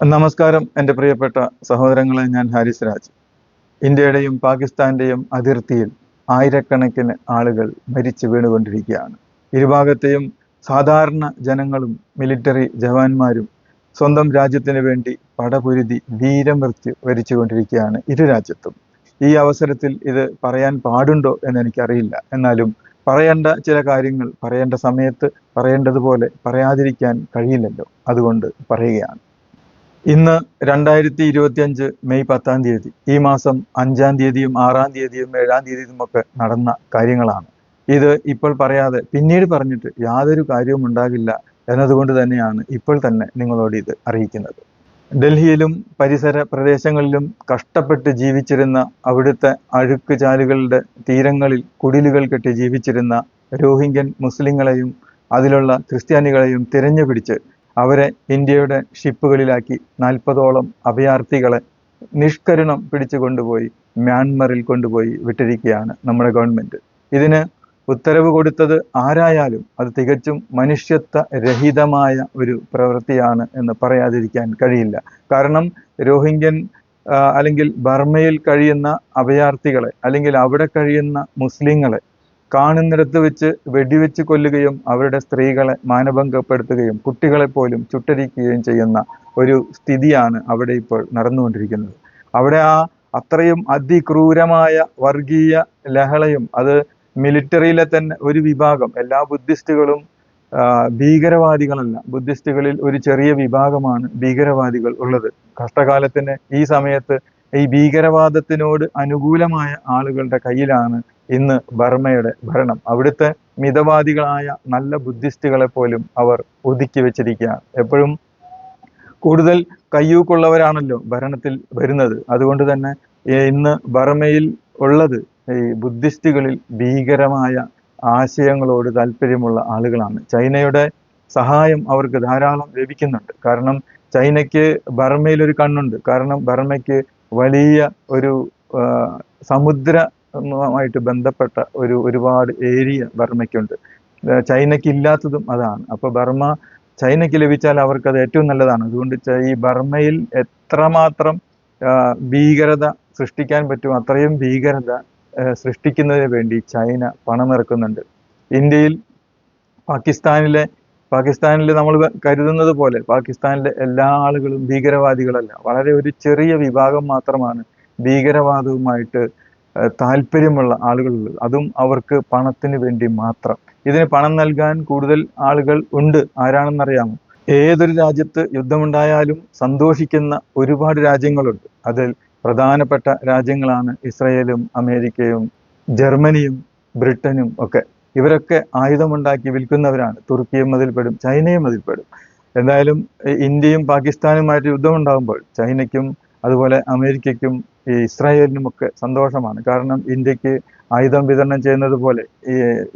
നമസ്കാരം എന്റെ പ്രിയപ്പെട്ട സഹോദരങ്ങളെ ഞാൻ ഹാരിസ് രാജ്. ഇന്ത്യയുടെയും പാകിസ്ഥാന്റെയും അതിർത്തിയിൽ ആയിരക്കണക്കിന് ആളുകൾ മരിച്ചു വീണുകൊണ്ടിരിക്കുകയാണ്. ഇരുഭാഗത്തെയും സാധാരണ ജനങ്ങളും മിലിറ്ററി ജവാന്മാരും സ്വന്തം രാജ്യത്തിന് വേണ്ടി പടപൊരുതി വീരമൃത്യു വരിച്ചുകൊണ്ടിരിക്കുകയാണ് ഇരു രാജ്യത്തും. ഈ അവസരത്തിൽ ഇത് പറയാൻ പാടുണ്ടോ എന്ന് എനിക്കറിയില്ല എന്നാലും പറയേണ്ട ചില കാര്യങ്ങൾ പറയേണ്ട സമയത്ത് പറയേണ്ടതുപോലെ പറയാതിരിക്കാൻ കഴിയില്ലല്ലോ. അതുകൊണ്ട് പറയുകയാണ്. ഇന്ന് രണ്ടായിരത്തി ഇരുപത്തി അഞ്ച് മെയ് പത്താം തീയതി. ഈ മാസം അഞ്ചാം തീയതിയും ആറാം തീയതിയും ഏഴാം തീയതിയും ഒക്കെ നടന്ന കാര്യങ്ങളാണ്. ഇത് ഇപ്പോൾ പറയാതെ പിന്നീട് പറഞ്ഞിട്ട് യാതൊരു കാര്യവും ഉണ്ടാകില്ല എന്നതുകൊണ്ട് തന്നെയാണ് ഇപ്പോൾ തന്നെ നിങ്ങളോട് ഇത് അറിയിക്കുന്നത്. ഡൽഹിയിലും പരിസര പ്രദേശങ്ങളിലും കഷ്ടപ്പെട്ട് ജീവിച്ചിരുന്ന അവിടുത്തെ അഴുക്ക് ചാലുകളുടെ തീരങ്ങളിൽ കുടിലുകൾ കെട്ടി ജീവിച്ചിരുന്ന രോഹിംഗ്യൻ മുസ്ലിങ്ങളെയും അതിലുള്ള ക്രിസ്ത്യാനികളെയും തിരഞ്ഞുപിടിച്ച് അവരെ ഇന്ത്യയുടെ ഷിപ്പുകളിലാക്കി നാൽപ്പതോളം അഭയാർത്ഥികളെ നിഷ്കരുണം പിടിച്ചു കൊണ്ടുപോയി മ്യാൻമറിൽ കൊണ്ടുപോയി വിട്ടിരിക്കുകയാണ് നമ്മുടെ ഗവൺമെന്റ്. ഇതിന് ഉത്തരവ് കൊടുത്തത് ആരായാലും അത് തികച്ചും മനുഷ്യത്വ രഹിതമായ ഒരു പ്രവൃത്തിയാണ് എന്ന് പറയാതിരിക്കാൻ കഴിയില്ല. കാരണം രോഹിംഗ്യൻ അല്ലെങ്കിൽ ബർമയിൽ കഴിയുന്ന അഭയാർത്ഥികളെ അല്ലെങ്കിൽ അവിടെ കഴിയുന്ന മുസ്ലിങ്ങളെ കാണുന്നിടത്ത് വെച്ച് വെടിവെച്ച് കൊല്ലുകയും അവരുടെ സ്ത്രീകളെ മാനഭംഗപ്പെടുത്തുകയും കുട്ടികളെ പോലും ചുട്ടരിക്കുകയും ചെയ്യുന്ന ഒരു സ്ഥിതിയാണ് അവിടെ ഇപ്പോൾ നടന്നുകൊണ്ടിരിക്കുന്നത്. അവിടെ ആ അത്രയും അതിക്രൂരമായ വർഗീയ ലഹളയും അത് മിലിറ്ററിയിലെ തന്നെ ഒരു വിഭാഗം. എല്ലാ ബുദ്ധിസ്റ്റുകളും ഭീകരവാദികളല്ല. ബുദ്ധിസ്റ്റുകളിൽ ഒരു ചെറിയ വിഭാഗമാണ് ഭീകരവാദികൾ ഉള്ളത്. കഷ്ടകാലത്തിന് ഈ സമയത്ത് ഈ ഭീകരവാദത്തിനോട് അനുകൂലമായ ആളുകളുടെ കയ്യിലാണ് ഇന്ന് ബർമ്മയുടെ ഭരണം. അവിടുത്തെ മിതവാദികളായ നല്ല ബുദ്ധിസ്റ്റുകളെ പോലും അവർ ഒതുക്കി വെച്ചിരിക്കുകയാണ്. എപ്പോഴും കൂടുതൽ കയ്യൂക്കുള്ളവരാണല്ലോ ഭരണത്തിൽ വരുന്നത്. അതുകൊണ്ട് തന്നെ ഇന്ന് ബർമയിൽ ഉള്ളത് ഈ ബുദ്ധിസ്റ്റുകളിൽ ഭീകരമായ ആശയങ്ങളോട് താല്പര്യമുള്ള ആളുകളാണ്. ചൈനയുടെ സഹായം അവർക്ക് ധാരാളം ലഭിക്കുന്നുണ്ട്. കാരണം ചൈനയ്ക്ക് ബർമ്മയിൽ ഒരു കണ്ണുണ്ട്. കാരണം ബർമയ്ക്ക് വലിയ ഒരു സമുദ്രമായിട്ട് ബന്ധപ്പെട്ട ഒരു ഒരുപാട് ഏരിയ ബർമ്മയ്ക്കുണ്ട് ചൈനയ്ക്ക് ഇല്ലാത്തതും അതാണ്. അപ്പൊ ബർമ്മ ചൈനയ്ക്ക് ലഭിച്ചാൽ അവർക്കത് ഏറ്റവും നല്ലതാണ്. അതുകൊണ്ട് ഈ ബർമ്മയിൽ എത്രമാത്രം ഭീകരത സൃഷ്ടിക്കാൻ പറ്റും അത്രയും ഭീകരത സൃഷ്ടിക്കുന്നതിന് വേണ്ടി ചൈന പണമിറക്കുന്നുണ്ട് ഇന്ത്യയിൽ പാകിസ്ഥാനിലെ പാകിസ്ഥാനിൽ നമ്മൾ കരുതുന്നത് പോലെ പാകിസ്ഥാനിലെ എല്ലാ ആളുകളും ഭീകരവാദികളല്ല. വളരെ ഒരു ചെറിയ വിഭാഗം മാത്രമാണ് ഭീകരവാദവുമായിട്ട് താല്പര്യമുള്ള ആളുകളുള്ളത്. അതും അവർക്ക് പണത്തിന് വേണ്ടി മാത്രം. ഇതിന് പണം നൽകാൻ കൂടുതൽ ആളുകൾ ഉണ്ട്. ആരാണെന്നറിയാമോ? ഏതൊരു രാജ്യത്ത് യുദ്ധമുണ്ടായാലും സന്തോഷിക്കുന്ന ഒരുപാട് രാജ്യങ്ങളുണ്ട്. അതിൽ പ്രധാനപ്പെട്ട രാജ്യങ്ങളാണ് ഇസ്രയേലും അമേരിക്കയും ജർമ്മനിയും ബ്രിട്ടനും ഒക്കെ. ഇവരൊക്കെ ആയുധമുണ്ടാക്കി വിൽക്കുന്നവരാണ്. തുർക്കിയും അതിൽപ്പെടും ചൈനയും അതിൽപ്പെടും. എന്തായാലും ഇന്ത്യയും പാകിസ്ഥാനുമായിട്ട് യുദ്ധമുണ്ടാകുമ്പോൾ ചൈനയ്ക്കും അതുപോലെ അമേരിക്കയ്ക്കും ഈ ഇസ്രായേലിനും ഒക്കെ സന്തോഷമാണ്. കാരണം ഇന്ത്യയ്ക്ക് ആയുധം വിതരണം ചെയ്യുന്നത് പോലെ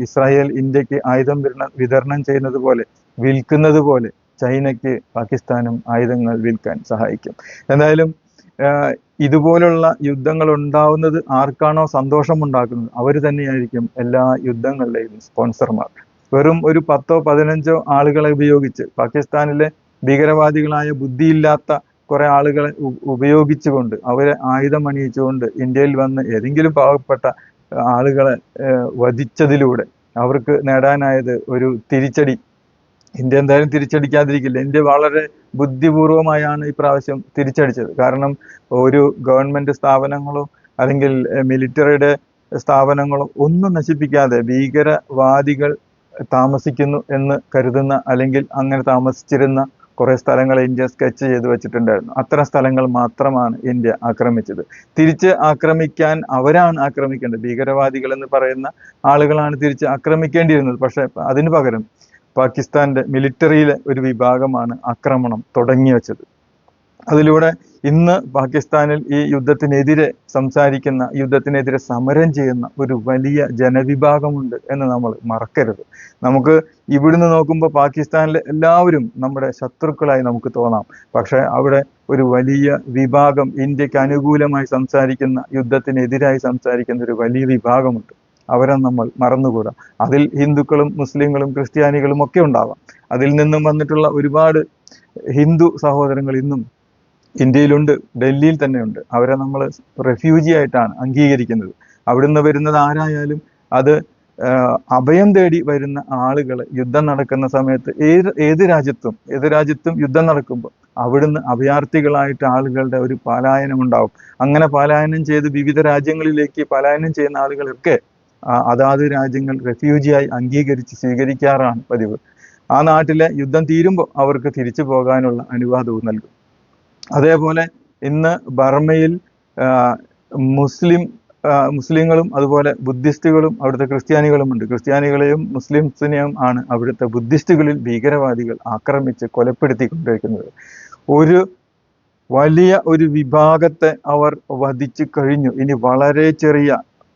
ഇസ്രായേൽ ഇന്ത്യയ്ക്ക് ആയുധം വിതരണം ചെയ്യുന്നത് പോലെ വിൽക്കുന്നത് പോലെ ചൈനയ്ക്ക് പാകിസ്ഥാനും ആയുധങ്ങൾ വിൽക്കാൻ സഹായിക്കും. എന്തായാലും ഇതുപോലുള്ള യുദ്ധങ്ങൾ ഉണ്ടാവുന്നത് ആർക്കാണോ സന്തോഷം ഉണ്ടാക്കുന്നത്? അവർ തന്നെയായിരിക്കും എല്ലാ യുദ്ധങ്ങളുടെയും സ്പോൺസർമാർ. വെറും ഒരു പത്തോ പതിനഞ്ചോ ആളുകളെ ഉപയോഗിച്ച് പാകിസ്ഥാനിലെ ഭീകരവാദികളായ ബുദ്ധിയില്ലാത്ത കുറെ ആളുകളെ ഉപയോഗിച്ചുകൊണ്ട് അവരെ ആയുധം അണിയിച്ചുകൊണ്ട് ഇന്ത്യയിൽ വന്ന് ഏതെങ്കിലും പാവപ്പെട്ട ആളുകളെ വധിച്ചതിലൂടെ അവർക്ക് നേടാനായത് ഒരു തിരിച്ചടി ഇന്ത്യ എന്തായാലും തിരിച്ചടിക്കാതിരിക്കില്ല. ഇന്ത്യ വളരെ ബുദ്ധിപൂർവമായാണ് പ്രാവശ്യം തിരിച്ചടിച്ചത്. കാരണം ഒരു ഗവൺമെന്റ് സ്ഥാപനങ്ങളോ അല്ലെങ്കിൽ മിലിറ്ററിയുടെ സ്ഥാപനങ്ങളോ ഒന്നും നശിപ്പിക്കാതെ ഭീകരവാദികൾ താമസിക്കുന്നു എന്ന് കരുതുന്ന അല്ലെങ്കിൽ അങ്ങനെ താമസിച്ചിരുന്ന കുറെ സ്ഥലങ്ങൾ ഇന്ത്യ സ്കെച്ച് ചെയ്ത് വെച്ചിട്ടുണ്ടായിരുന്നു. അത്തരം സ്ഥലങ്ങൾ മാത്രമാണ് ഇന്ത്യ ആക്രമിച്ചത്. തിരിച്ച് ആക്രമിക്കാൻ അവരാണ് ആക്രമിക്കേണ്ടത്. ഭീകരവാദികൾ എന്ന് പറയുന്ന ആളുകളാണ് തിരിച്ച് ആക്രമിക്കേണ്ടിയിരുന്നത്. പക്ഷെ അതിനു പകരം പാകിസ്ഥാന്റെ മിലിറ്ററിയിലെ ഒരു വിഭാഗമാണ് ആക്രമണം തുടങ്ങി വെച്ചത്. അതിലൂടെ ഇന്ന് പാകിസ്ഥാനിൽ ഈ യുദ്ധത്തിനെതിരെ സംസാരിക്കുന്ന യുദ്ധത്തിനെതിരെ സമരം ചെയ്യുന്ന ഒരു വലിയ ജനവിഭാഗമുണ്ട് എന്ന് നമ്മൾ മറക്കരുത്. നമുക്ക് ഇവിടുന്ന് നോക്കുമ്പോൾ പാകിസ്ഥാനിലെ എല്ലാവരും നമ്മുടെ ശത്രുക്കളായി നമുക്ക് തോന്നാം. പക്ഷേ അവിടെ ഒരു വലിയ വിഭാഗം ഇന്ത്യയ്ക്ക് അനുകൂലമായി സംസാരിക്കുന്ന യുദ്ധത്തിനെതിരായി സംസാരിക്കുന്ന ഒരു വലിയ വിഭാഗമുണ്ട്. അവരെ നമ്മൾ മറന്നുകൂടാ. അതിൽ ഹിന്ദുക്കളും മുസ്ലിങ്ങളും ക്രിസ്ത്യാനികളും ഒക്കെ ഉണ്ടാവാം. അതിൽ നിന്നും വന്നിട്ടുള്ള ഒരുപാട് ഹിന്ദു സഹോദരങ്ങൾ ഇന്നും ഇന്ത്യയിലുണ്ട് ഡൽഹിയിൽ തന്നെയുണ്ട്. അവരെ നമ്മൾ റെഫ്യൂജി ആയിട്ടാണ് അംഗീകരിക്കുന്നത്. അവിടുന്ന് വരുന്നത് ആരായാലും അത് അഭയം തേടി വരുന്ന ആളുകൾ യുദ്ധം നടക്കുന്ന സമയത്ത് ഏത് ഏത് രാജ്യത്തും ഏത് രാജ്യത്തും യുദ്ധം നടക്കുമ്പോൾ അവിടുന്ന് അഭയാർത്ഥികളായിട്ട് ആളുകളുടെ ഒരു പലായനം ഉണ്ടാവും. അങ്ങനെ പലായനം ചെയ്ത് വിവിധ രാജ്യങ്ങളിലേക്ക് പലായനം ചെയ്യുന്ന ആളുകളൊക്കെ അതാത് രാജ്യങ്ങൾ റെഫ്യൂജിയായി അംഗീകരിച്ച് സ്വീകരിക്കാറാണ് പതിവ്. ആ നാട്ടിലെ യുദ്ധം തീരുമ്പോൾ അവർക്ക് തിരിച്ചു പോകാനുള്ള അനുവാദവും നൽകും. അതേപോലെ ഇന്ന് ബർമയിൽ മുസ്ലിം മുസ്ലിങ്ങളും അതുപോലെ ബുദ്ധിസ്റ്റുകളും അവിടുത്തെ ക്രിസ്ത്യാനികളും ഉണ്ട് ക്രിസ്ത്യാനികളെയും മുസ്ലിംസിനെയും ആണ് അവിടുത്തെ ബുദ്ധിസ്റ്റുകളിൽ ഭീകരവാദികൾ ആക്രമിച്ച് കൊലപ്പെടുത്തിക്കൊണ്ടിരിക്കുന്നത്. ഒരു വലിയ ഒരു വിഭാഗത്തെ അവർ വധിച്ചു കഴിഞ്ഞു. ഇനി വളരെ ചെറിയ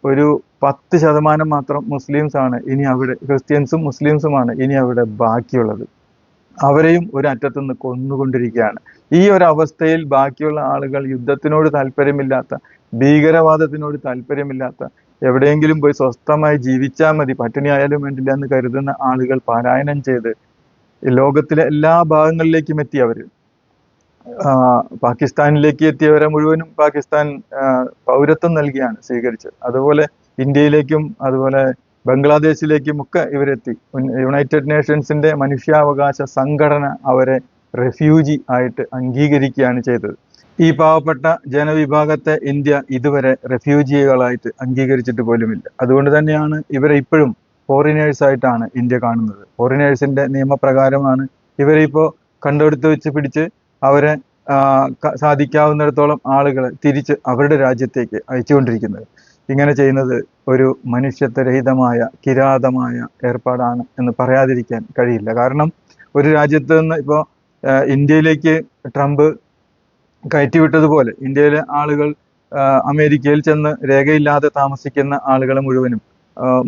ഒരു പത്ത് ശതമാനം മാത്രം മുസ്ലിംസ് ആണ് ഇനി അവിടെ ക്രിസ്ത്യൻസും മുസ്ലിംസുമാണ് ഇനി അവിടെ ബാക്കിയുള്ളത്. അവരെയും ഒരു അറ്റത്തുനിന്ന് കൊന്നുകൊണ്ടിരിക്കുകയാണ്. ഈ ഒരു അവസ്ഥയിൽ ബാക്കിയുള്ള ആളുകൾ യുദ്ധത്തിനോട് താല്പര്യമില്ലാത്ത ഭീകരവാദത്തിനോട് താല്പര്യമില്ലാത്ത എവിടെയെങ്കിലും പോയി സ്വസ്ഥമായി ജീവിച്ചാൽ മതി പട്ടിണി ആയാലും വേണ്ടില്ല എന്ന് കരുതുന്ന ആളുകൾ പാരായണം ചെയ്ത് ലോകത്തിലെ എല്ലാ ഭാഗങ്ങളിലേക്കും എത്തി അവർ പാകിസ്ഥാനിലേക്ക് എത്തിയവരെ മുഴുവനും പാകിസ്ഥാൻ പൗരത്വം നൽകിയാണ് സ്വീകരിച്ചത്. അതുപോലെ ഇന്ത്യയിലേക്കും അതുപോലെ ബംഗ്ലാദേശിലേക്കും ഒക്കെ ഇവരെത്തി. യുണൈറ്റഡ് നേഷൻസിന്റെ മനുഷ്യാവകാശ സംഘടന അവരെ റെഫ്യൂജി ആയിട്ട് അംഗീകരിക്കുകയാണ് ചെയ്തത്. ഈ പാവപ്പെട്ട ജനവിഭാഗത്തെ ഇന്ത്യ ഇതുവരെ റെഫ്യൂജികളായിട്ട് അംഗീകരിച്ചിട്ട് പോലുമില്ല. അതുകൊണ്ട് തന്നെയാണ് ഇവരെ ഇപ്പോഴും ഫോറിനേഴ്സ് ആയിട്ടാണ് ഇന്ത്യ കാണുന്നത്. ഫോറിനേഴ്സിന്റെ നിയമപ്രകാരമാണ് ഇവരെ ഇപ്പോൾ കണ്ടെടുത്ത് വെച്ച് പിടിച്ച് അവരെ സാധിക്കാവുന്നിടത്തോളം ആളുകളെ തിരിച്ച് അവരുടെ രാജ്യത്തേക്ക് അയച്ചുകൊണ്ടിരിക്കുന്നത്. ഇങ്ങനെ ചെയ്യുന്നത് ഒരു മനുഷ്യത്വരഹിതമായ കിരാതമായ ഏർപ്പാടാണ് എന്ന് പറയാതിരിക്കാൻ കഴിയില്ല. കാരണം ഒരു രാജ്യത്ത് നിന്ന് ഇപ്പോൾ ഇന്ത്യയിലേക്ക് ട്രംപ് കയറ്റിവിട്ടതുപോലെ ഇന്ത്യയിലെ ആളുകൾ അമേരിക്കയിൽ ചെന്ന് രേഖയില്ലാതെ താമസിക്കുന്ന ആളുകളെ മുഴുവനും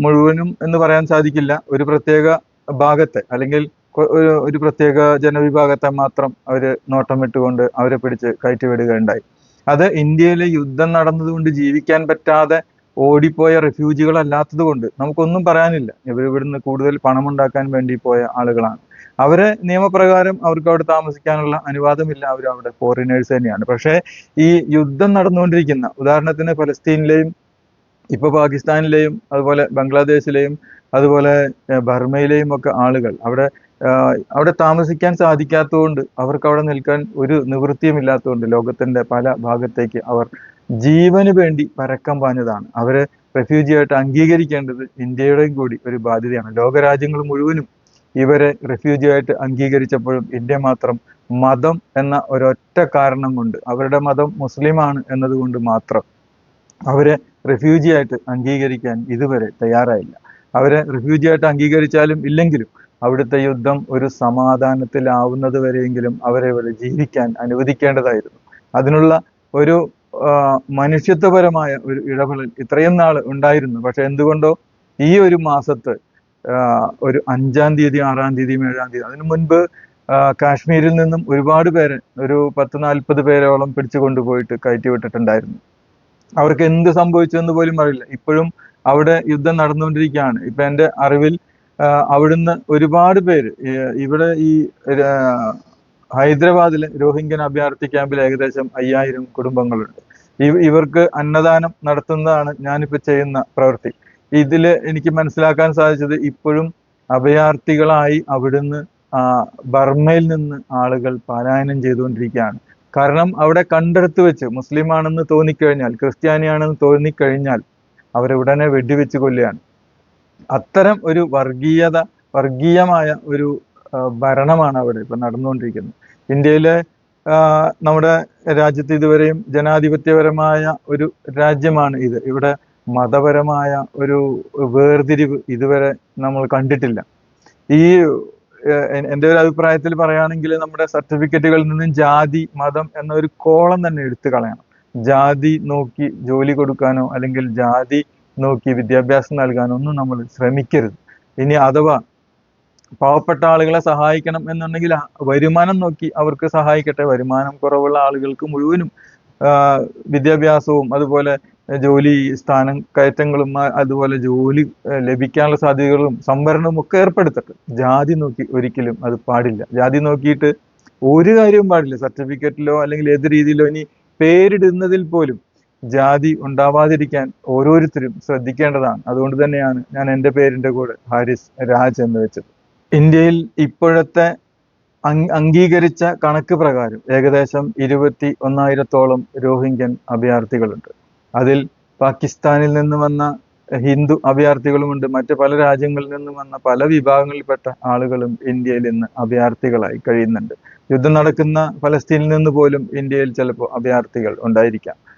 മുഴുവനും എന്ന് പറയാൻ സാധിക്കില്ല. ഒരു പ്രത്യേക ഭാഗത്തെ അല്ലെങ്കിൽ ഒരു പ്രത്യേക ജനവിഭാഗത്തെ മാത്രം അവർ നോട്ടം വിട്ടുകൊണ്ട് അവരെ പിടിച്ച് കയറ്റിവിടുകയുണ്ടായി. അത് ഇന്ത്യയിലെ യുദ്ധം നടന്നതുകൊണ്ട് ജീവിക്കാൻ പറ്റാതെ ഓടിപ്പോയ റെഫ്യൂജികളല്ലാത്തത് കൊണ്ട് നമുക്കൊന്നും പറയാനില്ല. ഇവർ ഇവിടുന്ന് കൂടുതൽ പണമുണ്ടാക്കാൻ വേണ്ടി പോയ ആളുകളാണ്. അവരെ നിയമപ്രകാരം അവർക്ക് അവിടെ താമസിക്കാനുള്ള അനുവാദമില്ല. അവർ അവിടെ ഫോറിനേഴ്സ് തന്നെയാണ്. പക്ഷേ ഈ യുദ്ധം നടന്നുകൊണ്ടിരിക്കുന്ന ഉദാഹരണത്തിന് ഫലസ്തീനിലെയും ഇപ്പൊ പാകിസ്ഥാനിലെയും അതുപോലെ ബംഗ്ലാദേശിലെയും അതുപോലെ ബർമയിലെയും ഒക്കെ ആളുകൾ അവിടെ അവിടെ താമസിക്കാൻ സാധിക്കാത്തതുകൊണ്ട് അവർക്ക് അവിടെ നിൽക്കാൻ ഒരു നിവൃത്തിയുമില്ലാത്തതുകൊണ്ട് ലോകത്തിന്റെ പല ഭാഗത്തേക്ക് അവർ ജീവന് വേണ്ടി പരക്കം പാഞ്ഞതാണ്. അവരെ റെഫ്യൂജിയായിട്ട് അംഗീകരിക്കേണ്ടത് ഇന്ത്യയുടെയും കൂടി ഒരു ബാധ്യതയാണ്. ലോകരാജ്യങ്ങൾ മുഴുവനും ഇവരെ റെഫ്യൂജിയായിട്ട് അംഗീകരിച്ചപ്പോഴും ഇന്ത്യ മാത്രം മതം എന്ന ഒരൊറ്റ കാരണം കൊണ്ട് അവരുടെ മതം മുസ്ലിമാണ് എന്നതുകൊണ്ട് മാത്രം അവരെ റെഫ്യൂജിയായിട്ട് അംഗീകരിക്കാൻ ഇതുവരെ തയ്യാറായില്ല. അവരെ റെഫ്യൂജിയായിട്ട് അംഗീകരിച്ചാലും ഇല്ലെങ്കിലും അവിടുത്തെ യുദ്ധം ഒരു സമാധാനത്തിലാവുന്നത് വരെയെങ്കിലും അവരെ ഇവിടെ ജീവിക്കാൻ അനുവദിക്കേണ്ടതായിരുന്നു. അതിനുള്ള ഒരു മനുഷ്യത്വപരമായ ഒരു ഇടപെടൽ ഇത്രയും നാൾ ഉണ്ടായിരുന്നു. പക്ഷെ എന്തുകൊണ്ടോ ഈ ഒരു മാസത്ത് ഒരു അഞ്ചാം തീയതി ആറാം തീയതി ഏഴാം തീയതി അതിനു മുൻപ് കാശ്മീരിൽ നിന്നും ഒരുപാട് പേരെ ഒരു പത്ത് നാൽപ്പത് പേരോളം പിടിച്ചു കൊണ്ടുപോയിട്ട് കയറ്റി വിട്ടിട്ടുണ്ടായിരുന്നു അവർക്ക് എന്ത് സംഭവിച്ചു എന്ന് പോലും അറിയില്ല. ഇപ്പോഴും അവിടെ യുദ്ധം നടന്നുകൊണ്ടിരിക്കുകയാണ്. ഇപ്പൊ എന്റെ അറിവിൽ അവിടുന്ന് ഒരുപാട് പേര് ഇവിടെ ഈ ഹൈദരാബാദിലെ രോഹിംഗ്യൻ അഭയാർത്ഥി ക്യാമ്പിൽ ഏകദേശം അയ്യായിരം കുടുംബങ്ങളുണ്ട്. ഇവർക്ക് അന്നദാനം നടത്തുന്നതാണ് ഞാനിപ്പോ ചെയ്യുന്ന പ്രവൃത്തി. ഇതിൽ എനിക്ക് മനസ്സിലാക്കാൻ സാധിച്ചത് ഇപ്പോഴും അഭയാർത്ഥികളായി അവിടുന്ന് ബർമയിൽ നിന്ന് ആളുകൾ പലായനം ചെയ്തുകൊണ്ടിരിക്കുകയാണ്. കാരണം അവിടെ കണ്ടെടുത്ത് വെച്ച് മുസ്ലിം ആണെന്ന് തോന്നിക്കഴിഞ്ഞാൽ ക്രിസ്ത്യാനിയാണെന്ന് തോന്നിക്കഴിഞ്ഞാൽ അവരെ ഉടനെ വെടിവെച്ച് കൊല്ലുകയാണ്. അത്തരം ഒരു വർഗീയത വർഗീയമായ ഒരു ഭരണമാണ് അവിടെ ഇപ്പൊ നടന്നുകൊണ്ടിരിക്കുന്നത്. ഇന്ത്യയിലെ നമ്മുടെ രാജ്യത്ത് ഇതുവരെയും ജനാധിപത്യപരമായ ഒരു രാജ്യമാണ് ഇത്. ഇവിടെ മതപരമായ ഒരു വേർതിരിവ് ഇതുവരെ നമ്മൾ കണ്ടിട്ടില്ല. ഈ എന്റെ ഒരു അഭിപ്രായത്തിൽ പറയുകയാണെങ്കിൽ നമ്മുടെ സർട്ടിഫിക്കറ്റുകളിൽ നിന്നും ജാതി മതം എന്നൊരു കോളം തന്നെ എടുത്തു കളയണം. ജാതി നോക്കി ജോലി കൊടുക്കാനോ അല്ലെങ്കിൽ ജാതി നോക്കി വിദ്യാഭ്യാസം നൽകാനൊന്നും നമ്മൾ ശ്രമിക്കരുത്. ഇനി അഥവാ പാവപ്പെട്ട ആളുകളെ സഹായിക്കണം എന്നുണ്ടെങ്കിൽ വരുമാനം നോക്കി അവർക്ക് സഹായിക്കട്ടെ. വരുമാനം കുറവുള്ള ആളുകൾക്ക് മുഴുവനും വിദ്യാഭ്യാസവും അതുപോലെ ജോലി സ്ഥാനം കയറ്റങ്ങളും അതുപോലെ ജോലി ലഭിക്കാനുള്ള സാധ്യതകളും സംവരണവും ഒക്കെ ഏർപ്പെടുത്തട്ടെ. ജാതി നോക്കി ഒരിക്കലും അത് പാടില്ല. ജാതി നോക്കിയിട്ട് ഒരു കാര്യവും പാടില്ല. സർട്ടിഫിക്കറ്റിലോ അല്ലെങ്കിൽ ഏത് രീതിയിലോ ഇനി പേരിടുന്നതിൽ പോലും ജാതി ഉണ്ടാവാതിരിക്കാൻ ഓരോരുത്തരും ശ്രദ്ധിക്കേണ്ടതാണ്. അതുകൊണ്ട് തന്നെയാണ് ഞാൻ എന്റെ പേരിന്റെ കൂടെ ഹാരിസ് രാജ് എന്ന് വെച്ചത്. ഇന്ത്യയിൽ ഇപ്പോഴത്തെ അംഗീകരിച്ച കണക്ക് പ്രകാരം ഏകദേശം ഇരുപത്തി ഒന്നായിരത്തോളം രോഹിംഗ്യൻ അഭയാർത്ഥികളുണ്ട്. അതിൽ പാകിസ്ഥാനിൽ നിന്ന് വന്ന ഹിന്ദു അഭയാർത്ഥികളുമുണ്ട്. മറ്റ് പല രാജ്യങ്ങളിൽ നിന്നും വന്ന പല വിഭാഗങ്ങളിൽപ്പെട്ട ആളുകളും ഇന്ത്യയിൽ ഇന്ന് അഭയാർത്ഥികളായി കഴിയുന്നുണ്ട്. യുദ്ധം നടക്കുന്ന ഫലസ്തീനിൽ നിന്ന് പോലും ഇന്ത്യയിൽ ചിലപ്പോൾ അഭയാർത്ഥികൾ ഉണ്ടായിരിക്കാം.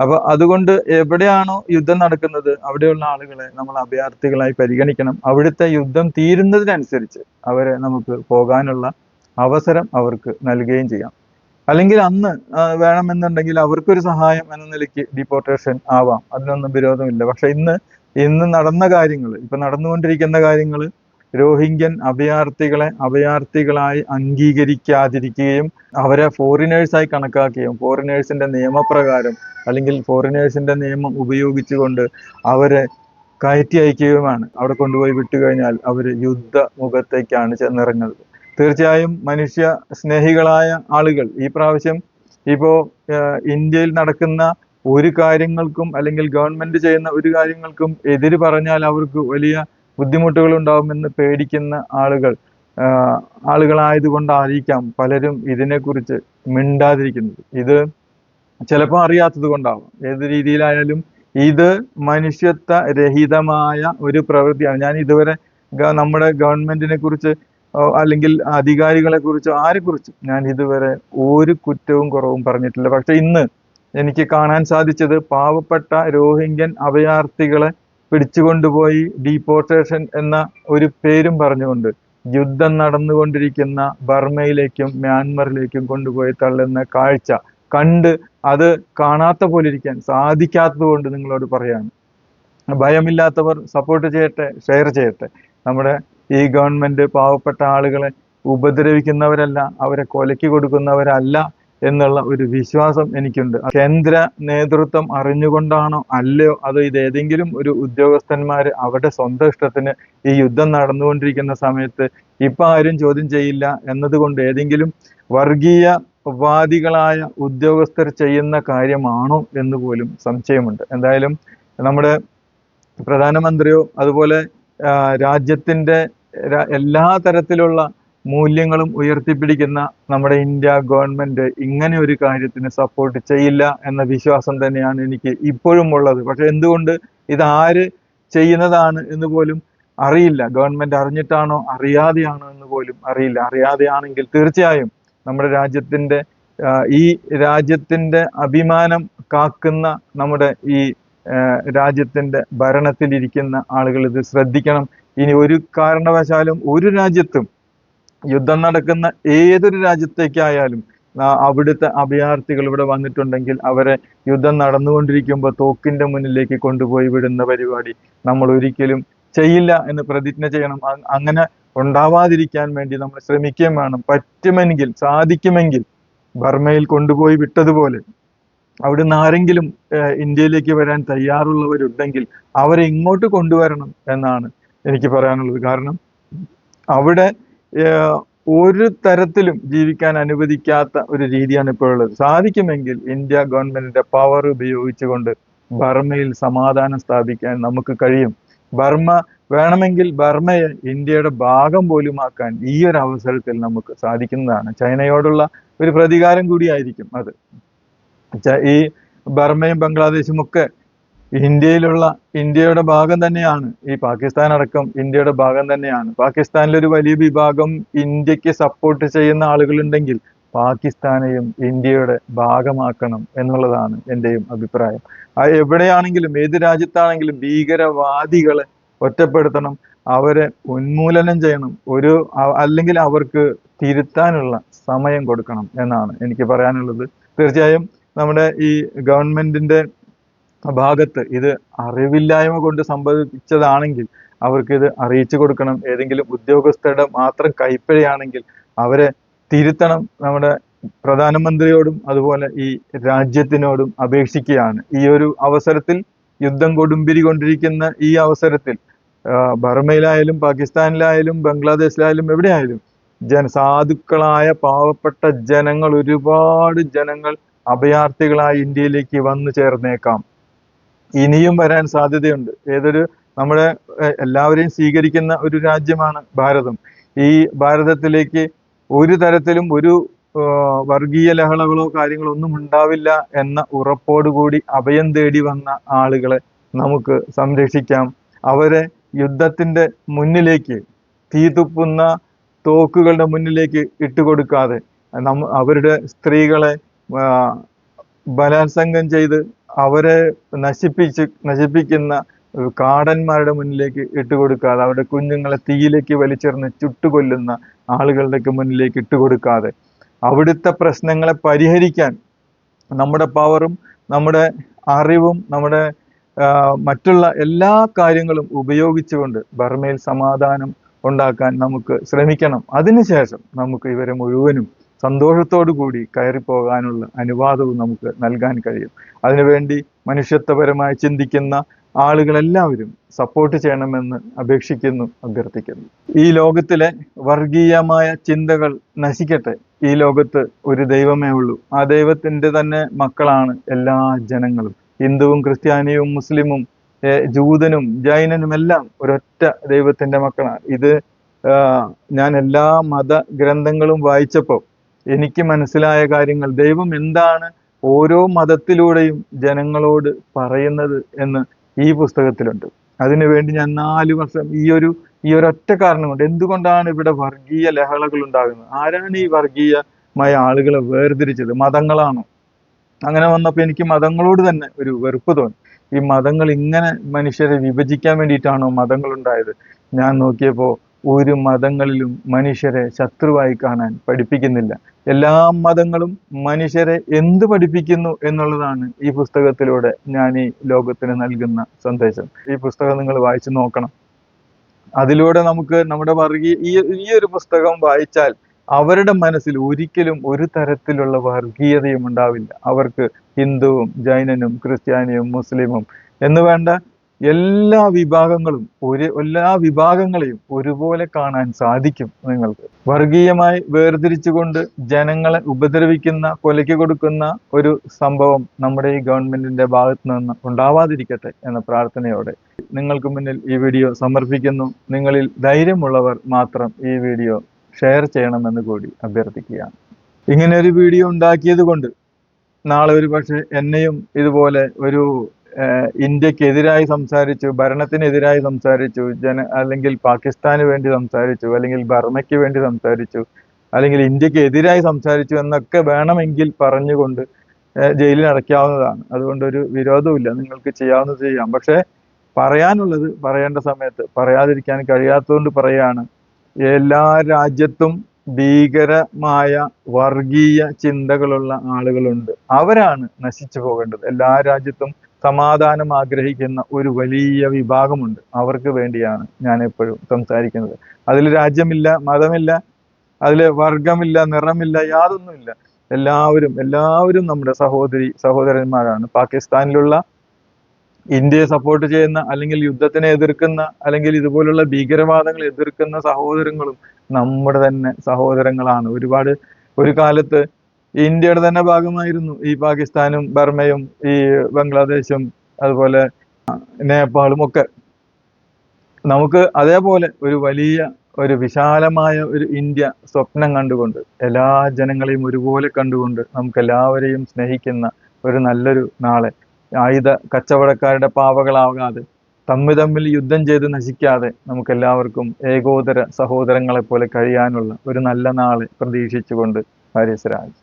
അപ്പൊ അതുകൊണ്ട് എവിടെയാണോ യുദ്ധം നടക്കുന്നത് അവിടെയുള്ള ആളുകളെ നമ്മൾ അഭയാർത്ഥികളായി പരിഗണിക്കണം. അവിടുത്തെ യുദ്ധം തീരുന്നതിനനുസരിച്ച് അവരെ നമുക്ക് പോകാനുള്ള അവസരം അവർക്ക് നൽകുകയും ചെയ്യാം. അല്ലെങ്കിൽ അന്ന് വേണമെന്നുണ്ടെങ്കിൽ അവർക്കൊരു സഹായം എന്ന നിലയ്ക്ക് ഡിപ്പോർട്ടേഷൻ ആവാം. അതിനൊന്നും വിരോധമില്ല. പക്ഷെ ഇന്ന് ഇന്ന് നടന്ന കാര്യങ്ങൾ ഇപ്പൊ നടന്നുകൊണ്ടിരിക്കുന്ന കാര്യങ്ങൾ രോഹിംഗ്യൻ അഭയാർത്ഥികളെ അഭയാർത്ഥികളായി അംഗീകരിക്കാതിരിക്കുകയും അവരെ ഫോറിനേഴ്സായി കണക്കാക്കുകയും ഫോറിനേഴ്സിന്റെ നിയമപ്രകാരം അല്ലെങ്കിൽ ഫോറിനേഴ്സിന്റെ നിയമം ഉപയോഗിച്ചുകൊണ്ട് അവരെ കയറ്റി അയക്കുകയുമാണ്. അവിടെ കൊണ്ടുപോയി വിട്ടുകഴിഞ്ഞാൽ അവർ യുദ്ധ മുഖത്തേക്കാണ് ചെന്നിറങ്ങുന്നത്. തീർച്ചയായും മനുഷ്യ സ്നേഹികളായ ആളുകൾ ഈ പ്രാവശ്യം ഇപ്പോ ഇന്ത്യയിൽ നടക്കുന്ന ഒരു കാര്യങ്ങൾക്കും അല്ലെങ്കിൽ ഗവൺമെന്റ് ചെയ്യുന്ന ഒരു കാര്യങ്ങൾക്കും എതിര് പറഞ്ഞാൽ അവർക്ക് വലിയ ബുദ്ധിമുട്ടുകൾ ഉണ്ടാവുമെന്ന് പേടിക്കുന്ന ആളുകൾ ആളുകളായതുകൊണ്ടായിരിക്കാം പലരും ഇതിനെക്കുറിച്ച് മിണ്ടാതിരിക്കുന്നത്. ഇത് ചിലപ്പോൾ അറിയാത്തത് കൊണ്ടാവാം. ഏത് രീതിയിലായാലും ഇത് മനുഷ്യത്വ രഹിതമായ ഒരു പ്രവൃത്തിയാണ്. ഞാൻ ഇതുവരെ നമ്മുടെ ഗവൺമെന്റിനെ കുറിച്ച് അല്ലെങ്കിൽ അധികാരികളെ കുറിച്ചോ ആരെ കുറിച്ചും ഞാൻ ഇതുവരെ ഒരു കുറ്റവും കുറവും പറഞ്ഞിട്ടില്ല. പക്ഷെ ഇന്ന് എനിക്ക് കാണാൻ സാധിച്ചത് പാവപ്പെട്ട രോഹിംഗ്യൻ അഭയാർത്ഥികളെ പിടിച്ചുകൊണ്ടുപോയി ഡീപ്പോർട്ടേഷൻ എന്ന ഒരു പേരും പറഞ്ഞുകൊണ്ട് യുദ്ധം നടന്നുകൊണ്ടിരിക്കുന്ന ബർമയിലേക്കും മ്യാൻമറിലേക്കും കൊണ്ടുപോയി തള്ളുന്ന കാഴ്ച കണ്ട് അത് കാണാത്ത പോലെ ഇരിക്കാൻ സാധിക്കാത്തത് കൊണ്ട് നിങ്ങളോട് പറയാണ്. ഭയമില്ലാത്തവർ സപ്പോർട്ട് ചെയ്യട്ടെ ഷെയർ ചെയ്യട്ടെ. നമ്മുടെ ഈ ഗവൺമെന്റ് പാവപ്പെട്ട ആളുകളെ ഉപദ്രവിക്കുന്നവരല്ല അവരെ കൊലയ്ക്ക് കൊടുക്കുന്നവരല്ല എന്നുള്ള ഒരു വിശ്വാസം എനിക്കുണ്ട്. കേന്ദ്ര നേതൃത്വം അറിഞ്ഞുകൊണ്ടാണോ അല്ലയോ അതോ ഇത് ഏതെങ്കിലും ഒരു ഉദ്യോഗസ്ഥന്മാര് അവരുടെ സ്വന്തം ഇഷ്ടത്തിന് ഈ യുദ്ധം നടന്നുകൊണ്ടിരിക്കുന്ന സമയത്ത് ഇപ്പൊ ആരും ചോദ്യം ചെയ്യില്ല എന്നതുകൊണ്ട് ഏതെങ്കിലും വർഗീയ വാദികളായ ഉദ്യോഗസ്ഥർ ചെയ്യുന്ന കാര്യമാണോ എന്ന് പോലും സംശയമുണ്ട്. എന്തായാലും നമ്മുടെ പ്രധാനമന്ത്രിയോ അതുപോലെ രാജ്യത്തിന്റെ എല്ലാ തരത്തിലുള്ള മൂല്യങ്ങളും ഉയർത്തിപ്പിടിക്കുന്ന നമ്മുടെ ഇന്ത്യ ഗവൺമെന്റ് ഇങ്ങനെ ഒരു കാര്യത്തിന് സപ്പോർട്ട് ചെയ്യില്ല എന്ന വിശ്വാസം തന്നെയാണ് എനിക്ക് ഇപ്പോഴും ഉള്ളത്. പക്ഷെ എന്തുകൊണ്ട് ഇത് ആര് ചെയ്യുന്നതാണ് എന്ന് പോലും അറിയില്ല. ഗവൺമെന്റ് അറിഞ്ഞിട്ടാണോ അറിയാതെയാണോ എന്ന് പോലും അറിയില്ല. അറിയാതെയാണെങ്കിൽ തീർച്ചയായും നമ്മുടെ രാജ്യത്തിന്റെ ഈ രാജ്യത്തിന്റെ അഭിമാനം കാക്കുന്ന നമ്മുടെ ഈ രാജ്യത്തിന്റെ ഭരണത്തിലിരിക്കുന്ന ആളുകൾ ഇത് ശ്രദ്ധിക്കണം. ഇനി ഒരു കാരണവശാലും ഒരു രാജ്യത്തും യുദ്ധം നടക്കുന്ന ഏതൊരു രാജ്യത്തേക്കായാലും അവിടുത്തെ അഭയാർത്ഥികൾ ഇവിടെ വന്നിട്ടുണ്ടെങ്കിൽ അവരെ യുദ്ധം നടന്നുകൊണ്ടിരിക്കുമ്പോൾ തോക്കിന്റെ മുന്നിലേക്ക് കൊണ്ടുപോയി വിടുന്ന പരിപാടി നമ്മൾ ഒരിക്കലും ചെയ്യില്ല എന്ന് പ്രതിജ്ഞ ചെയ്യണം. അങ്ങനെ ഉണ്ടാവാതിരിക്കാൻ വേണ്ടി നമ്മൾ ശ്രമിക്കുകയും വേണം. പറ്റുമെങ്കിൽ സാധിക്കുമെങ്കിൽ ബർമയിൽ കൊണ്ടുപോയി വിട്ടതുപോലെ അവിടെ നിന്ന് ആരെങ്കിലും ഇന്ത്യയിലേക്ക് വരാൻ തയ്യാറുള്ളവരുണ്ടെങ്കിൽ അവരെ ഇങ്ങോട്ട് കൊണ്ടുവരണം എന്നാണ് എനിക്ക് പറയാനുള്ളത്. കാരണം അവിടെ ഒരു തരത്തിലും ജീവിക്കാൻ അനുവദിക്കാത്ത ഒരു രീതിയാണ് ഇപ്പോൾ ഉള്ളത്. സാധിക്കുമെങ്കിൽ ഇന്ത്യ ഗവൺമെന്റിന്റെ പവർ ഉപയോഗിച്ചുകൊണ്ട് ബർമയിൽ സമാധാനം സ്ഥാപിക്കാൻ നമുക്ക് കഴിയും. ബർമ്മ വേണമെങ്കിൽ ബർമ്മയെ ഇന്ത്യയുടെ ഭാഗം പോലും ആക്കാൻ ഈ ഒരു അവസരത്തിൽ നമുക്ക് സാധിക്കുന്നതാണ്. ചൈനയോടുള്ള ഒരു പ്രതികാരം കൂടിയായിരിക്കും അത്. ഈ ബർമ്മയും ബംഗ്ലാദേശും ഒക്കെ ഇന്ത്യയിലുള്ള ഇന്ത്യയുടെ ഭാഗം തന്നെയാണ്. ഈ പാകിസ്ഥാൻ അടക്കം ഇന്ത്യയുടെ ഭാഗം തന്നെയാണ്. പാകിസ്ഥാനിലെ ഒരു വലിയ വിഭാഗം ഇന്ത്യയ്ക്ക് സപ്പോർട്ട് ചെയ്യുന്ന ആളുകളുണ്ടെങ്കിൽ പാകിസ്ഥാനെയും ഇന്ത്യയുടെ ഭാഗമാക്കണം എന്നുള്ളതാണ് എന്റെയും അഭിപ്രായം. എവിടെയാണെങ്കിലും ഏത് രാജ്യത്താണെങ്കിലും ഭീകരവാദികളെ ഒറ്റപ്പെടുത്തണം. അവരെ ഉന്മൂലനം ചെയ്യണം. ഒരു അല്ലെങ്കിൽ അവർക്ക് തിരുത്താനുള്ള സമയം കൊടുക്കണം എന്നാണ് എനിക്ക് പറയാനുള്ളത്. തീർച്ചയായും നമ്മുടെ ഈ ഗവൺമെന്റിന്റെ ഭാഗത്ത് ഇത് അറിവില്ലായ്മ കൊണ്ട് സംഭവിച്ചതാണെങ്കിൽ അവർക്ക് ഇത് അറിയിച്ചു കൊടുക്കണം. ഏതെങ്കിലും ഉദ്യോഗസ്ഥരുടെ മാത്രം കൈപ്പിഴയാണെങ്കിൽ അവരെ തിരുത്തണം നമ്മുടെ പ്രധാനമന്ത്രിയോടും അതുപോലെ ഈ രാജ്യത്തിനോടും അപേക്ഷിക്കുകയാണ്. ഈ ഒരു അവസരത്തിൽ യുദ്ധം കൊടുമ്പിരി കൊണ്ടിരിക്കുന്ന ഈ അവസരത്തിൽ ബർമയിലായാലും പാകിസ്ഥാനിലായാലും ബംഗ്ലാദേശിലായാലും എവിടെയായാലും ജന സാധുക്കളായ പാവപ്പെട്ട ജനങ്ങൾ ഒരുപാട് ജനങ്ങൾ അഭയാർത്ഥികളായി ഇന്ത്യയിലേക്ക് വന്നു ചേർന്നേക്കാം. ഇനിയും വരാൻ സാധ്യതയുണ്ട്. ഏതൊരു നമ്മുടെ എല്ലാവരെയും സ്വീകരിക്കുന്ന ഒരു രാജ്യമാണ് ഭാരതം. ഈ ഭാരതത്തിലേക്ക് ഒരു തരത്തിലും ഒരു വർഗീയ ലഹളകളോ കാര്യങ്ങളോ ഒന്നും ഉണ്ടാവില്ല എന്ന ഉറപ്പോടുകൂടി അഭയം തേടി വന്ന ആളുകളെ നമുക്ക് സംരക്ഷിക്കാം. അവരെ യുദ്ധത്തിന്റെ മുന്നിലേക്ക് തീതുപ്പുന്ന തോക്കുകളുടെ മുന്നിലേക്ക് ഇട്ടുകൊടുക്കാതെ നമ്മ അവരുടെ സ്ത്രീകളെ ബലാത്സംഗം ചെയ്ത് അവരെ നശിപ്പിച്ച് നശിപ്പിക്കുന്ന കാടന്മാരുടെ മുന്നിലേക്ക് ഇട്ടുകൊടുക്കാതെ അവരുടെ കുഞ്ഞുങ്ങളെ തീയിലേക്ക് വലിച്ചെറിഞ്ഞ് ചുട്ടുകൊല്ലുന്ന ആളുകളുടെയൊക്കെ മുന്നിലേക്ക് ഇട്ടുകൊടുക്കാതെ അവിടുത്തെ പ്രശ്നങ്ങളെ പരിഹരിക്കാൻ നമ്മുടെ പവറും നമ്മുടെ അറിവും നമ്മുടെ മറ്റുള്ള എല്ലാ കാര്യങ്ങളും ഉപയോഗിച്ചുകൊണ്ട് ബർമയിൽ സമാധാനം ഉണ്ടാക്കാൻ നമുക്ക് ശ്രമിക്കണം. അതിനുശേഷം നമുക്ക് ഇവരെ മുഴുവനും സന്തോഷത്തോടു കൂടി കയറിപ്പോകാനുള്ള അനുവാദവും നമുക്ക് നൽകാൻ കഴിയും. അതിനുവേണ്ടി മനുഷ്യത്വപരമായി ചിന്തിക്കുന്ന ആളുകളെല്ലാവരും സപ്പോർട്ട് ചെയ്യണമെന്ന് അപേക്ഷിക്കുന്നു അഭ്യർത്ഥിക്കുന്നു. ഈ ലോകത്തിലെ വർഗീയമായ ചിന്തകൾ നശിക്കട്ടെ. ഈ ലോകത്ത് ഒരു ദൈവമേ ഉള്ളൂ. ആ ദൈവത്തിന്റെ തന്നെ മക്കളാണ് എല്ലാ ജനങ്ങളും. ഹിന്ദുവും ക്രിസ്ത്യാനിയും മുസ്ലിമും ജൂതനും ജൈനനും എല്ലാം ഒരൊറ്റ ദൈവത്തിന്റെ മക്കളാണ്. ഇത് ഞാൻ എല്ലാ മത ഗ്രന്ഥങ്ങളും വായിച്ചപ്പോൾ എനിക്ക് മനസ്സിലായ കാര്യങ്ങൾ. ദൈവം എന്താണ് ഓരോ മതത്തിലൂടെയും ജനങ്ങളോട് പറയുന്നത് എന്ന് ഈ പുസ്തകത്തിലുണ്ട്. അതിനുവേണ്ടി ഞാൻ നാല് വർഷം ഈ ഒരു ഈ ഒരൊറ്റ കാരണം കൊണ്ട് എന്തുകൊണ്ടാണ് ഇവിടെ വർഗീയ ലഹളകൾ ഉണ്ടാകുന്നത്? ആരാണ് ഈ വർഗീയമായ ആളുകളെ വേർതിരിച്ചത്? മതങ്ങളാണോ? അങ്ങനെ വന്നപ്പോൾ എനിക്ക് മതങ്ങളോട് തന്നെ ഒരു വെറുപ്പ് തോന്നി. ഈ മതങ്ങൾ ഇങ്ങനെ മനുഷ്യരെ വിഭജിക്കാൻ വേണ്ടിയിട്ടാണോ മതങ്ങൾ ഉണ്ടായത്? ഞാൻ നോക്കിയപ്പോൾ ഒരു മതങ്ങളിലും മനുഷ്യരെ ശത്രുവായി കാണാൻ പഠിപ്പിക്കുന്നില്ല. എല്ലാ മതങ്ങളും മനുഷ്യരെ എന്ത് പഠിപ്പിക്കുന്നു എന്നുള്ളതാണ് ഈ പുസ്തകത്തിലൂടെ ഞാൻ ഈ ലോകത്തിന് നൽകുന്ന സന്ദേശം. ഈ പുസ്തകം നിങ്ങൾ വായിച്ചു നോക്കണം. അതിലൂടെ നമുക്ക് നമ്മുടെ വർഗീയ ഈ ഈ ഒരു പുസ്തകം വായിച്ചാൽ അവരുടെ മനസ്സിൽ ഒരിക്കലും ഒരു തരത്തിലുള്ള വർഗീയതയും ഉണ്ടാവില്ല. അവർക്ക് ഹിന്ദുവും ജൈനനും ക്രിസ്ത്യാനിയും മുസ്ലിമും എന്ന് വേണ്ട എല്ലാ വിഭാഗങ്ങളും ഒരു എല്ലാ വിഭാഗങ്ങളെയും ഒരുപോലെ കാണാൻ സാധിക്കും നിങ്ങൾക്ക്. വർഗീയമായി വേർതിരിച്ചുകൊണ്ട് ജനങ്ങളെ ഉപദ്രവിക്കുന്ന കൊലയ്ക്ക് കൊടുക്കുന്ന ഒരു സംഭവം നമ്മുടെ ഈ ഗവൺമെന്റിന്റെ ഭാഗത്ത് നിന്ന് ഉണ്ടാവാതിരിക്കട്ടെ എന്ന പ്രാർത്ഥനയോടെ നിങ്ങൾക്ക് മുന്നിൽ ഈ വീഡിയോ സമർപ്പിക്കുന്നു. നിങ്ങളിൽ ധൈര്യമുള്ളവർ മാത്രം ഈ വീഡിയോ ഷെയർ ചെയ്യണമെന്ന് കൂടി അഭ്യർത്ഥിക്കുകയാണ്. ഇങ്ങനെ ഒരു വീഡിയോ ഉണ്ടാക്കിയത് കൊണ്ട് നാളെ ഒരു പക്ഷെ എന്നെയും ഇതുപോലെ ഒരു ഇന്ത്യക്കെതിരായി സംസാരിച്ചു ഭരണത്തിനെതിരായി സംസാരിച്ചു ജന അല്ലെങ്കിൽ പാകിസ്ഥാന് വേണ്ടി സംസാരിച്ചു അല്ലെങ്കിൽ ബർമയ്ക്ക് വേണ്ടി സംസാരിച്ചു അല്ലെങ്കിൽ ഇന്ത്യയ്ക്ക് എതിരായി സംസാരിച്ചു എന്നൊക്കെ വേണമെങ്കിൽ പറഞ്ഞുകൊണ്ട് ജയിലിൽ അടയ്ക്കാവുന്നതാണ്. അതുകൊണ്ട് ഒരു വിരോധവുമില്ല. നിങ്ങൾക്ക് ചെയ്യാവുന്നത് ചെയ്യാം. പക്ഷേ പറയാനുള്ളത് പറയേണ്ട സമയത്ത് പറയാതിരിക്കാൻ കഴിയാത്തതുകൊണ്ട് പറയാണ് എല്ലാ രാജ്യത്തും ഭീകരമായ വർഗീയ ചിന്തകളുള്ള ആളുകളുണ്ട്. അവരാണ് നശിച്ചു പോകേണ്ടത്. എല്ലാ രാജ്യത്തും സമാധാനം ആഗ്രഹിക്കുന്ന ഒരു വലിയ വിഭാഗമുണ്ട്. അവർക്ക് വേണ്ടിയാണ് ഞാൻ എപ്പോഴും സംസാരിക്കുന്നത്. അതിൽ രാജ്യമില്ല മതമില്ല അതിൽ വർഗമില്ല നിറമില്ല യാതൊന്നുമില്ല. എല്ലാവരും എല്ലാവരും നമ്മുടെ സഹോദരി സഹോദരന്മാരാണ്. പാകിസ്ഥാനിലുള്ള ഇന്ത്യയെ സപ്പോർട്ട് ചെയ്യുന്ന അല്ലെങ്കിൽ യുദ്ധത്തിനെ എതിർക്കുന്ന അല്ലെങ്കിൽ ഇതുപോലുള്ള ഭീകരവാദങ്ങൾ എതിർക്കുന്ന സഹോദരങ്ങളും നമ്മുടെ തന്നെ സഹോദരങ്ങളാണ്. ഒരുപാട് ഒരു കാലത്ത് ഇന്ത്യയുടെ തന്നെ ഭാഗമായിരുന്നു. ഈ പാകിസ്ഥാനും ബർമയും ഈ ബംഗ്ലാദേശും അതുപോലെ നേപ്പാളും ഒക്കെ. നമുക്ക് അതേപോലെ ഒരു വലിയ ഒരു വിശാലമായ ഒരു ഇന്ത്യ സ്വപ്നം കണ്ടുകൊണ്ട് എല്ലാ ജനങ്ങളെയും ഒരുപോലെ കണ്ടുകൊണ്ട് നമുക്ക് എല്ലാവരെയും സ്നേഹിക്കുന്ന ഒരു നല്ലൊരു നാളെ. ആയുധ കച്ചവടക്കാരുടെ പാവകളാകാതെ തമ്മിൽ തമ്മിൽ യുദ്ധം ചെയ്ത് നശിക്കാതെ നമുക്ക് എല്ലാവർക്കും ഏകോദര സഹോദരങ്ങളെ പോലെ കഴിയാനുള്ള ഒരു നല്ല നാളെ പ്രതീക്ഷിച്ചുകൊണ്ട് ഹാരിസ് രാജ്